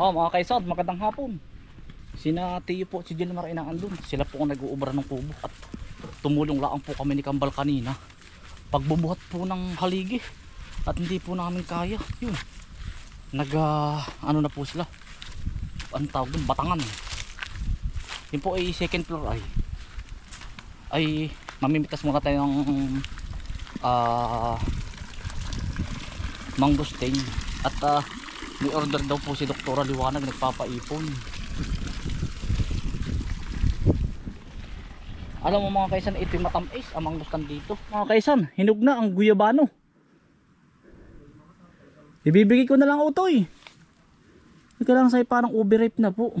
Oh, mga kaisad, magandang hapon. Sina Tiyo po, si Gilmar inaandun. Sila po ang nag-uubra ng kubo at tumulong lang po kami ni Kambal kanina. Pagbubuhat po ng haligi at hindi po namin kaya. Yun. Nag, ah, ano na po sila. Ang tawag dun, batangan. Yun po ay second floor ay. Ay, mamimitas muna tayo ng ah, mangustin. At ah, may order daw po si Doktora Liwanag nagpapaipon. Alam mo mga kaisan, ito yung matamis ang mangustan dito. Mga kaisan, hinog na ang guyabano. Ibibigay ko na lang utoy. Ika lang sa'yo parang overripe na po.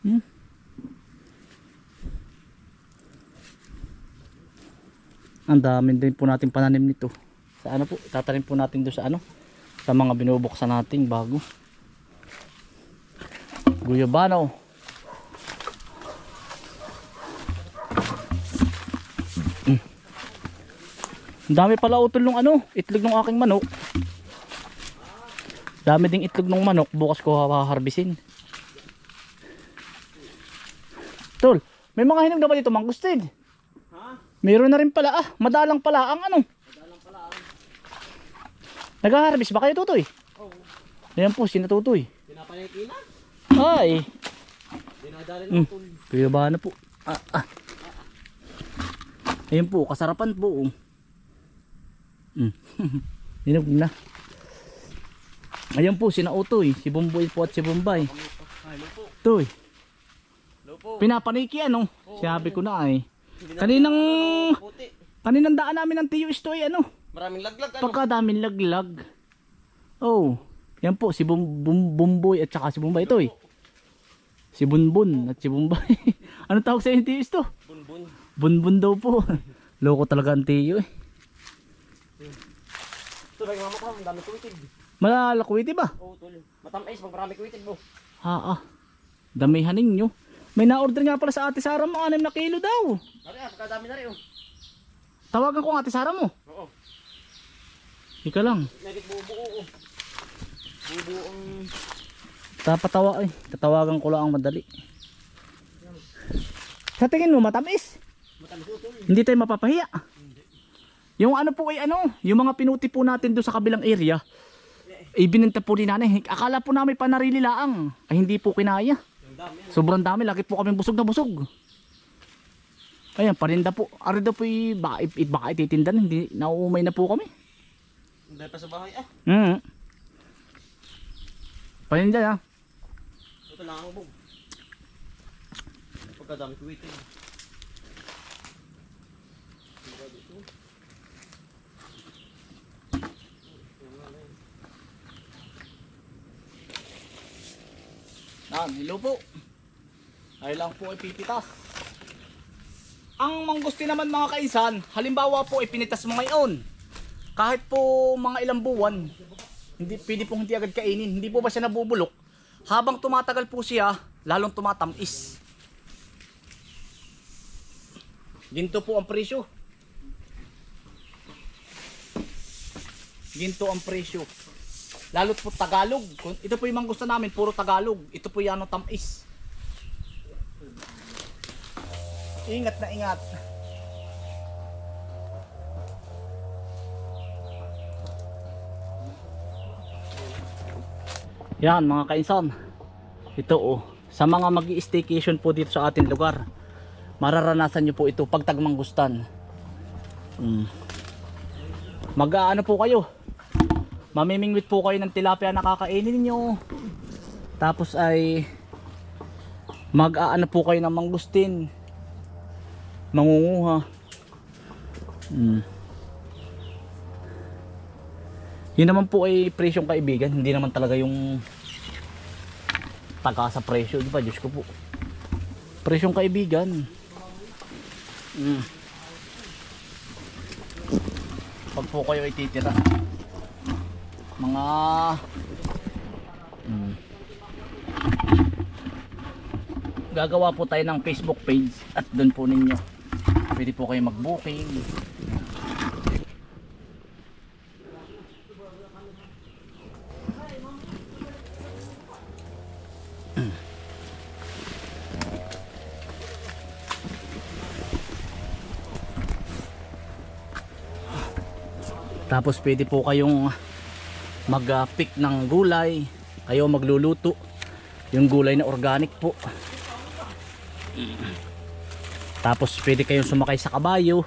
Hmm? Ang dami din po natin pananim nito. Sa ano po, tatanim po natin doon sa ano? Sa mga binubuksan nating bago. Guyabano. Mm. Ang dami pala utol ng ano, itlog ng aking manok. Dami ding itlog ng manok, bukas ko haharbisin. Tol, may mga hinog na ba dito mangustin? Ha? Meron na rin pala ah, madalang pala ang ano. Nag-harvest ba kayo tutoy? oh, Ayan po, sinatutoy. pinapaniki na. Ay, Dinadali Mm. ng tul. kuya ba na po? Ah, ah. Ayun po, kasarapan po. oh. Mm. Hinog na. Ayan po, sinautoy. Si Bumboy po at si Bombay. Hello po. Toy, Hello po. pinapaniki ano? Sabi ko na ay. Kaninang, kaninang daan namin ng tiyo isto ay ano? Maraming laglag ano. Pagkadaming laglag. Oh, yan po si Bum, Bum, Bumboy at saka si Bombay ito eh. Si Bunbun at si Bombay. ano tawag sa tiyo isto? Bunbun. Bunbun daw po. Loko talaga ang tiyo eh. Ito ba yung mama ko? Ang dami kuwitig. Malalakwiti ba? Oo, tol. Matamis pag marami kuwitig mo. Ha ah. Damihan ninyo. May na-order nga pala sa ate Sara mo 6 na kilo daw. Ari ah, pagkadami na rin oh. Tawagan ko ang ate Sara mo. Oo. Ika lang. Nagit bubuo oh. Bubuo ang... Tapatawa eh. Tatawagan ko lang ang madali. Sa tingin mo matamis? Matamis tol. Hindi tayo mapapahiya. Yung ano po ay ano, yung mga pinuti po natin doon sa kabilang area. Ibinenta po din namin. Akala po namin panarili laang. Ay hindi po kinaya. Sobrang dami. Lagi po kami busog na busog. Ayan, parinda po. Ari po i- baka, i- baka ititindan. Hindi, nauumay na po kami. Dami pa sa bahay ah. Mm. Parinda ha. Ito lang ang bug. Pagkadami kuwitig. Yan, hello po. Ay lang po ipipitas. Ang manggusti naman mga kaisan, halimbawa po ipinitas mo ngayon. Kahit po mga ilang buwan, hindi pwede pong hindi agad kainin. Hindi po ba siya nabubulok? Habang tumatagal po siya, lalong tumatamis. Ginto po ang presyo. Ginto ang presyo. Lalo't po Tagalog. Ito po yung manggusta namin, puro Tagalog. Ito po yung ano, tamis. Ingat na ingat. Yan mga kainsan. Ito oh. Sa mga mag staycation po dito sa ating lugar. Mararanasan nyo po ito pag tagmanggustan. Mm. Mag-ano po kayo? mamimingwit po kayo ng tilapia na kakainin nyo tapos ay mag-aano po kayo ng mangustin mangunguha mm. Yun naman po ay presyong kaibigan hindi naman talaga yung taga sa presyo di ba? Diyos ko po. Presyong kaibigan. Mm. pag po kayo ititira mga mm, gagawa po tayo ng Facebook page at doon po ninyo. Pwede po kayo mag Tapos pwede po kayong mag-pick ng gulay. Kayo magluluto. Yung gulay na organic po. Tapos pwede kayong sumakay sa kabayo.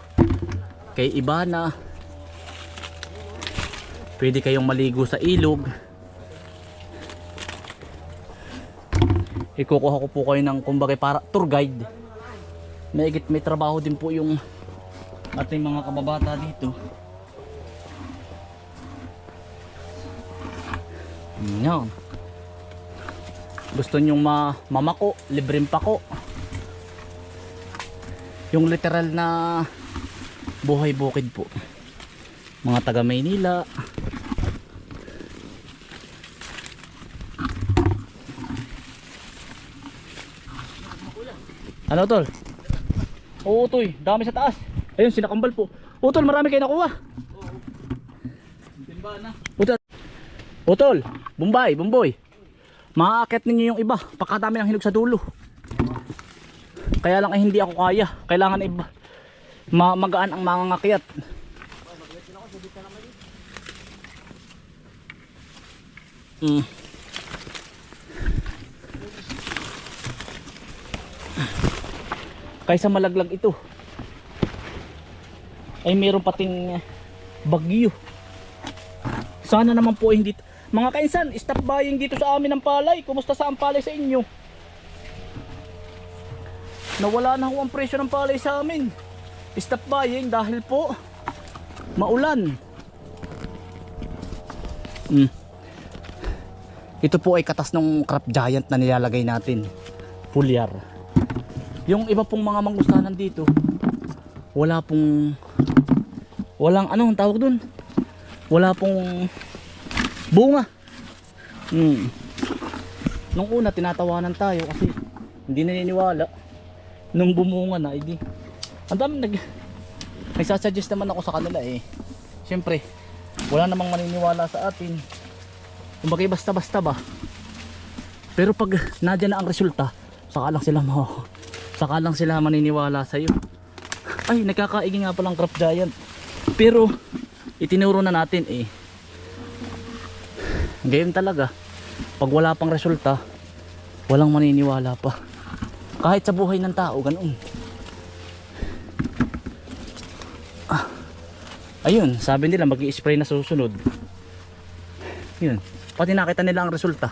Kay Ibana. Pwede kayong maligo sa ilog. Ikukuha ko po kayo ng kumbaga para tour guide. Maigit may trabaho din po yung ating mga kababata dito. Yan. Gusto nyong ma mamako, libreng pako. Yung literal na buhay bukid po. Mga taga Maynila. Ano tol? Oo toy, dami sa taas. Ayun, sinakambal po. Utol, marami kayo nakuha. Timba na. Utol. Bombay, Bomboy. Maaakit ninyo yung iba, pagkadami ng hinog sa dulo. Kaya lang ay hindi ako kaya. Kailangan iba ma magaan ang mga ngakyat. Mm. Kaysa malaglag ito. Ay meron pating bagyo. Sana naman po hindi mga kainsan, stop buying dito sa amin ng palay. Kumusta sa ang palay sa inyo? Nawala na ho ang presyo ng palay sa amin. Stop buying dahil po maulan. Hmm. Ito po ay katas ng crop giant na nilalagay natin. Pulyar. Yung iba pong mga mangustanan dito, wala pong walang ano ang tawag dun? Wala pong bunga. Hmm. Nung una tinatawanan tayo kasi hindi naniniwala. Nung bumunga na, hindi. Ang dami nag nagsasuggest naman ako sa kanila eh. Siyempre, wala namang maniniwala sa atin. Kumbaga basta-basta ba. Pero pag nadyan na ang resulta, saka lang sila mo saka lang sila maniniwala sa iyo. Ay, nagkakaigi nga palang crop giant. Pero itinuro na natin eh. Ngayon talaga, pag wala pang resulta, walang maniniwala pa. Kahit sa buhay ng tao, ganoon. Ah. Ayun, sabi nila mag spray na susunod. Yun. Pati nakita nila ang resulta.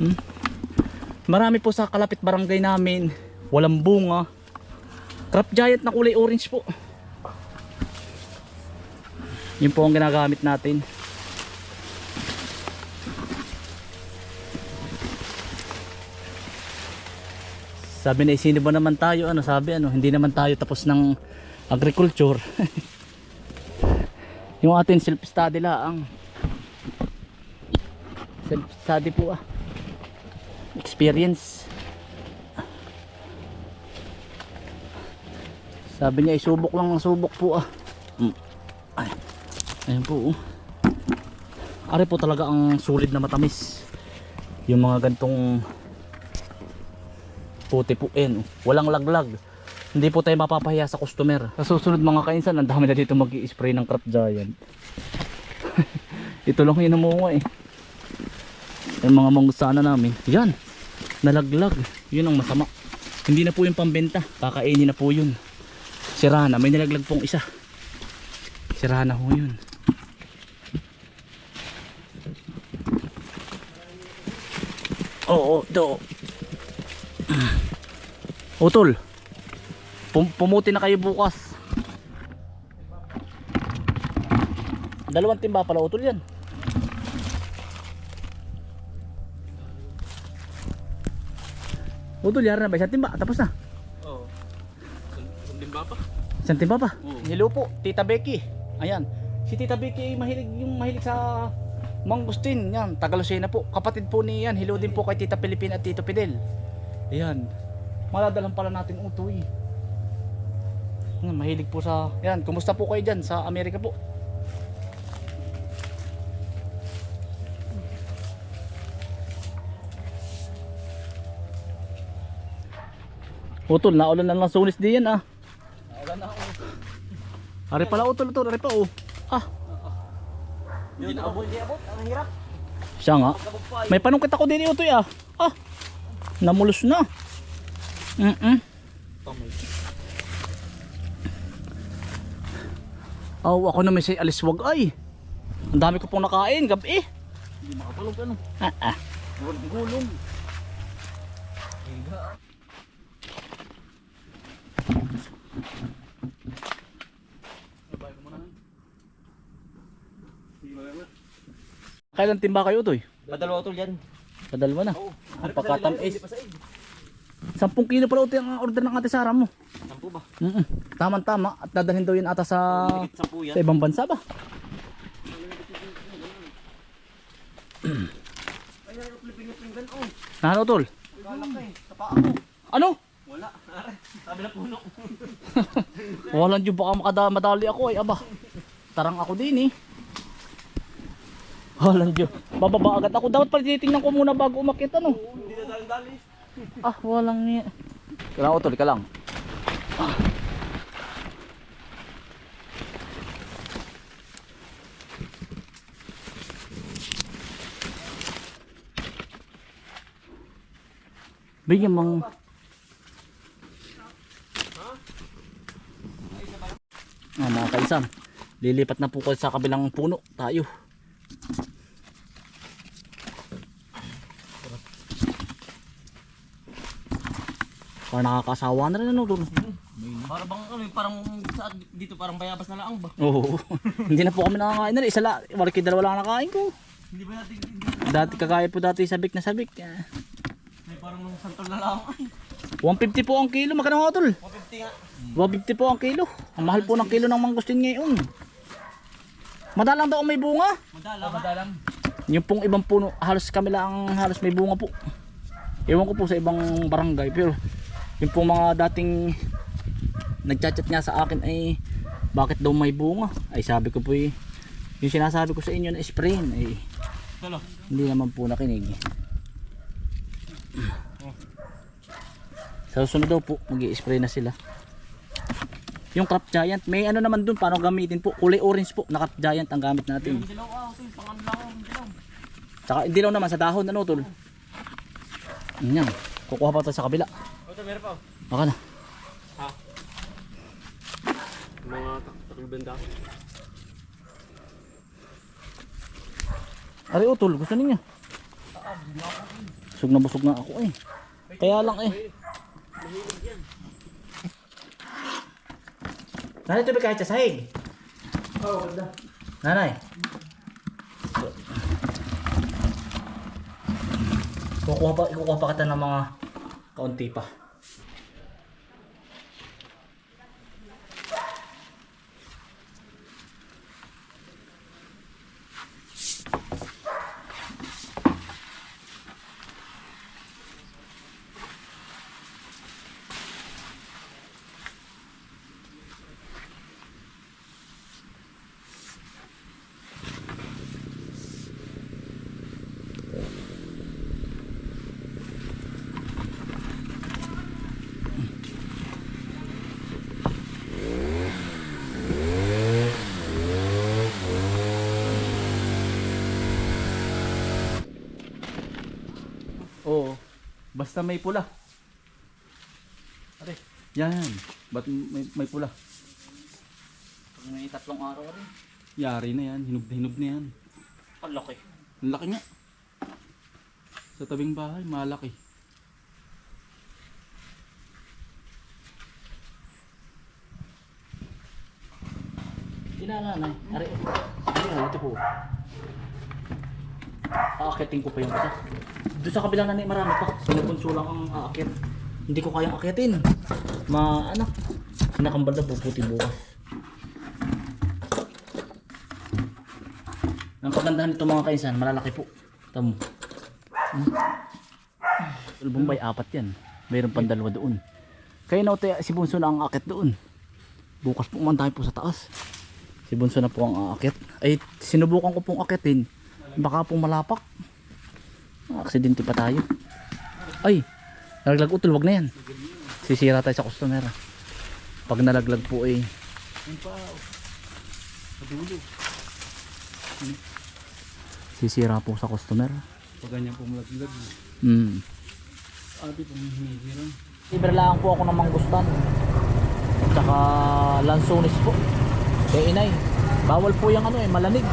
Hmm? Marami po sa kalapit barangay namin, walang bunga. Crop giant na kulay orange po. Yun po ang ginagamit natin. Sabi na sino ba naman tayo? Ano sabi ano, hindi naman tayo tapos ng agriculture. yung atin self study lang. Self study po ah. Experience. Sabi niya isubok lang ng subok po ah. Mm. Ay. Ayun po oh. Ari po talaga ang sulit na matamis. Yung mga gantong puti po yan. oh. Walang laglag. Hindi po tayo mapapahiya sa customer. Sa susunod mga kainsan, ang dami na dito mag spray ng crop giant. Ito lang yung namunga eh. Yung mga mangusana namin. Yan. Nalaglag. Yun ang masama. Hindi na po yung pambenta. Kakainin na po yun. Sira na. May nalaglag pong isa. Sira na ho yun. Oo, do. Utol. Pum pumuti na kayo bukas. Dalawang timba pala utol yan. Utol, yara na ba? Isang timba, tapos na. Oo. Isang timba pa. Isang timba pa. Oo. Hello po, Tita Becky. Ayan. Si Tita Becky mahilig yung mahilig sa mangustin. Yan, Tagalusena po. Kapatid po ni yan. Hello din po kay Tita Pilipin at Tito Fidel. Ayan. Maladalan pala natin utoy. Yan, mahilig po sa... Yan, kumusta po kayo dyan sa Amerika po? Utol, naulan na lang sunis diyan ah. Wala na ako. Ari pala utol, utol, ari pa oh. Ah, Hindi na abot. Hindi abot. Ang hirap. siya nga. May panungkit ako din utoy ah. Ah, namulos na. Mm-mm. Tamay. Oh, ako na may say aliswag ay. Ang dami ko pong nakain gabi. Hindi makapalog ano. Ah, ah. Gulong. Higa. Kailan timba kayo utoy? Padalawa tol yan. Padalwa na. Oo. Ang pagkatamis. Hindi pa saig. 10 kilo pala utoy ang order ng ate Sara mo. Sampu ba? Mm Tama tama at dadalhin daw yun ata sa sa ibang bansa ba? Yung. Ano tol? Ano? Wala. Are. Sabi na puno. Walang dyan baka makada madali ako ay aba. Tarang ako din eh. Walang dyan. Bababa agad ako. Dapat pala titingnan ko muna bago umakit ano. Hindi na dali-dali. Ah, walang niya. Kailangan utol, ka lang. Ah. Bigyan mang... Ah, mga kaisan. Lilipat na po kayo sa kabilang puno. Tayo. Parang nakakasawa na rin ano doon. Para bang ano, parang sa dito parang bayabas na lang ba? Oo. Hindi na po kami nakakain na rin. Isa la, wala kayo dalawa lang nakain ko. Hindi ba natin Dati kagaya po dati sabik na sabik. May parang nung santol na lang. Ay, 150 po ang kilo. Magkano nga tol? 150 nga. 150 po ang kilo. Ang mahal po ng kilo ng mangustin ngayon. Madalang daw may bunga. Madala. Oh, madalang. Yung pong ibang puno, halos kami lang halos may bunga po. Ewan ko po sa ibang barangay pero yung pong mga dating nagchat-chat nga sa akin ay bakit daw may bunga? Ay sabi ko po eh, yung sinasabi ko sa inyo na spray ay Tolo. hindi naman po nakinig. Sa susunod daw po, mag spray na sila. Yung crop giant, may ano naman dun, paano gamitin po? Kulay orange po, na crop giant ang gamit natin. Dilaw ah, ito yung pangan lang ang dilaw. Tsaka hindi lang naman sa dahon ano tol. Yan. Kukuha pa tayo sa kabila. Ito meron pa. oh. Baka na. Ha? Mga takong benda. Ari utol, gusto niya. Busog na busog na ako eh. Kaya lang eh. Nanay ito ba kahit sa sahig? Oo, wala. Nanay. Kukuha pa, ikukuha pa kita ng mga kaunti pa. Oo. Basta may pula. Ate. Yan. Ba't may, may pula? Pag may tatlong araw rin. Yari na yan. Hinog na hinog na yan. Ang laki. Ang laki nga. Sa tabing bahay, malaki. Tinananay. Ari. Ari, oh, ito po. Aakitin ko pa yung isa. Doon sa kabilang nanay marami pa. Sinabunso lang ang aakit. Hindi ko kayang akitin. Ma, ano? Nakambal na puputi bukas. Ang kagandahan nito mga kainsan, malalaki po. Tamo. Hmm. Bombay, apat yan. Mayroon pang dalawa doon. Kaya na si Bunso na ang akit doon. Bukas po man tayo po sa taas. Si Bunso na po ang aakit. Ay, sinubukan ko pong akitin. Baka pong malapak. Aksidente pa tayo. Ay, nalaglag utol, wag na yan. Si sisira tayo sa customer. Pag nalaglag po eh. Yung pa. Sa dulo. Sisira po sa customer. Pag ganyan po malaglag. Hmm. Ate po hinihiram. Libre lang po ako ng mangustan. At saka lansones po. Eh inay, bawal po yung ano eh, malamig.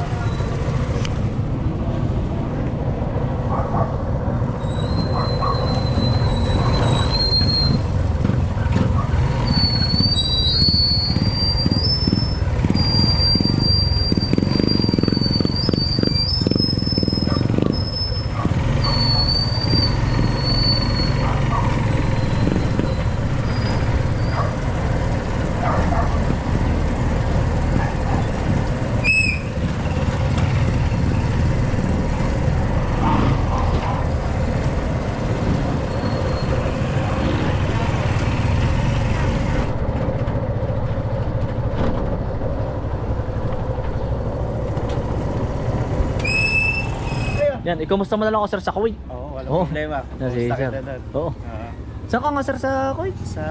Yan, ikaw musta mo na lang ako sir sa Kuwait? Oo, walang Oo. problema. Yan, si Kumusta sir. kita doon? Oo. Ah, Saan ka nga sir sa Kuwait? sa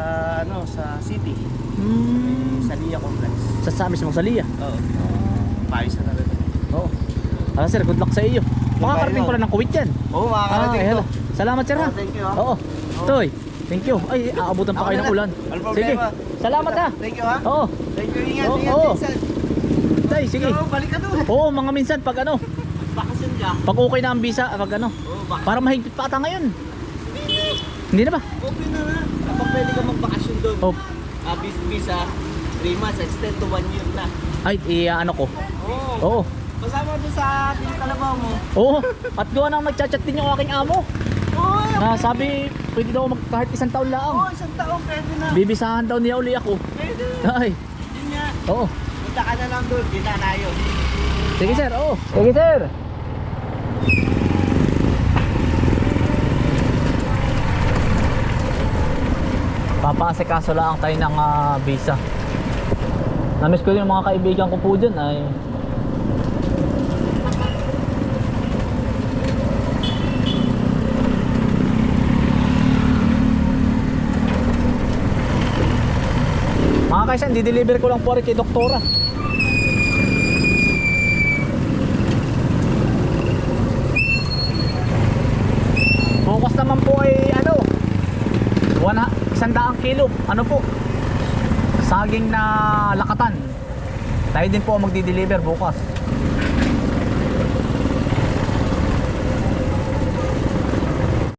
ano, sa city. Hmm. Sa Lia Complex. Sa sa mismong Salia. Oo. Paisa na rin. Oo. Ah, sir, good luck sa iyo. Makakarating pala ng Kuwait yan. Oo, makakarating eh, to. hala. Salamat sir ha. Oh, thank you, ha. Oo. Toy, thank you. Ay, aabutan pa Ako kayo na ng lang. ulan. Walang Sige. problema. Salamat ha. Thank you ha. Oo. Thank you, ingat, Oo, ingat. oo. Minsan. Tay, sige. Oo, balik ka doon. Oo, mga minsan pag ano, Pag okay na ang visa, pag ano, Oo, para mahigpit pa ata ngayon. Hindi na ba? Okay na na. Kapag pwede ka magbakasyon doon. Oh, Ah, bis- visa, 3 months, extend to 1 year na. ay, i ano ko. Oo. Oo. Kasama doon sa ating kalabaw mo. Oo. At gawa nang nagchat-chat din yung aking amo. Oo, Na sabi, pwede daw mag kahit isang taon Oo, lang. isang taon pwede na. Bibisahan daw niya uli ako. Pwede. Ay, Yun nga. oo. Punta ka na lang doon, kita tayo. Sige sir, oo. Sige sir. Papaasikaso lang tayo ng ah, visa. Namiss ko yung mga kaibigan ko po dyan ay Mga kaisan, di-deliver ko lang po rin kay Doktora. Bukas naman po ay ano, wana, isang daang kilo. Ano po? Saging na lakatan. Tayo din po ang magdi-deliver bukas.